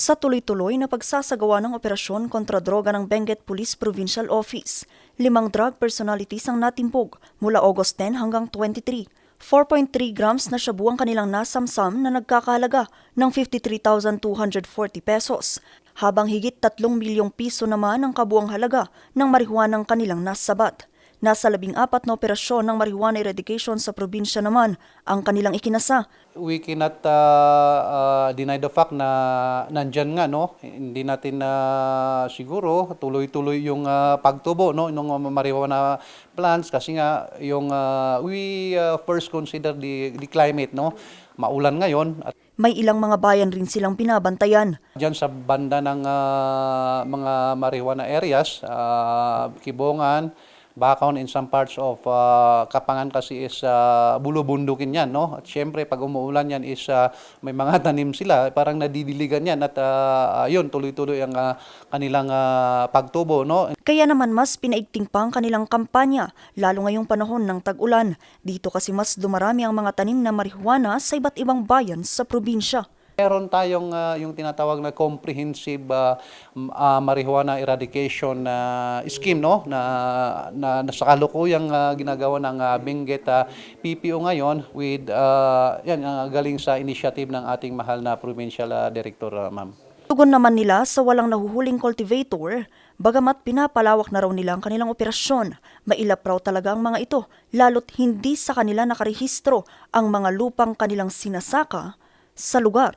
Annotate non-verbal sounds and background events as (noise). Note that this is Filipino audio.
Sa tuloy-tuloy na pagsasagawa ng operasyon kontra droga ng Benguet Police Provincial Office, limang drug personalities ang natimbog mula August 10 hanggang 23. 4.3 grams na shabu ang kanilang nasamsam na nagkakahalaga ng 53,240 pesos, habang higit 3 milyong piso naman ang kabuang halaga ng marihuanang kanilang nasabat. Nasa labing apat na operasyon ng marijuana eradication sa probinsya naman ang kanilang ikinasa. we cannot uh, uh, deny the fact na nandyan nga no hindi natin na siguro tuloy-tuloy yung uh, pagtubo no ng mga marijuana plants kasi nga yung uh, we uh, first consider the, the climate no maulan ngayon at May ilang mga bayan rin silang binabantayan. Diyan sa banda ng ah, mga marijuana areas, ah, Kibongan, Bakaon in some parts of ah, Kapangan kasi is uh, bulubundukin yan. No? At syempre pag umuulan yan is ah, may mga (laughs) tanim sila, parang nadidiligan yan at ah, yun, tuloy-tuloy ang ah, kanilang ah, pagtubo. No? Kaya naman mas pinaigting pa ang kanilang kampanya, lalo ngayong panahon ng tag-ulan. Dito kasi mas dumarami ang mga tanim na marihuana sa iba't ibang bayan sa probinsya. Meron tayong ah, yung tinatawag na comprehensive m- ah, marijuana eradication ah, scheme no na na, na sa kalukuyang ah, ginagawa ng uh, Benguet ah, PPO ngayon with ah, yan ah, galing sa initiative ng ating mahal na provincial ah, director ah, ma'am. Tugon naman nila sa walang nahuhuling cultivator, bagamat pinapalawak na raw nila ang kanilang operasyon, mailap raw talaga ang mga ito, lalo't hindi sa kanila nakarehistro ang mga lupang kanilang sinasaka sa lugar.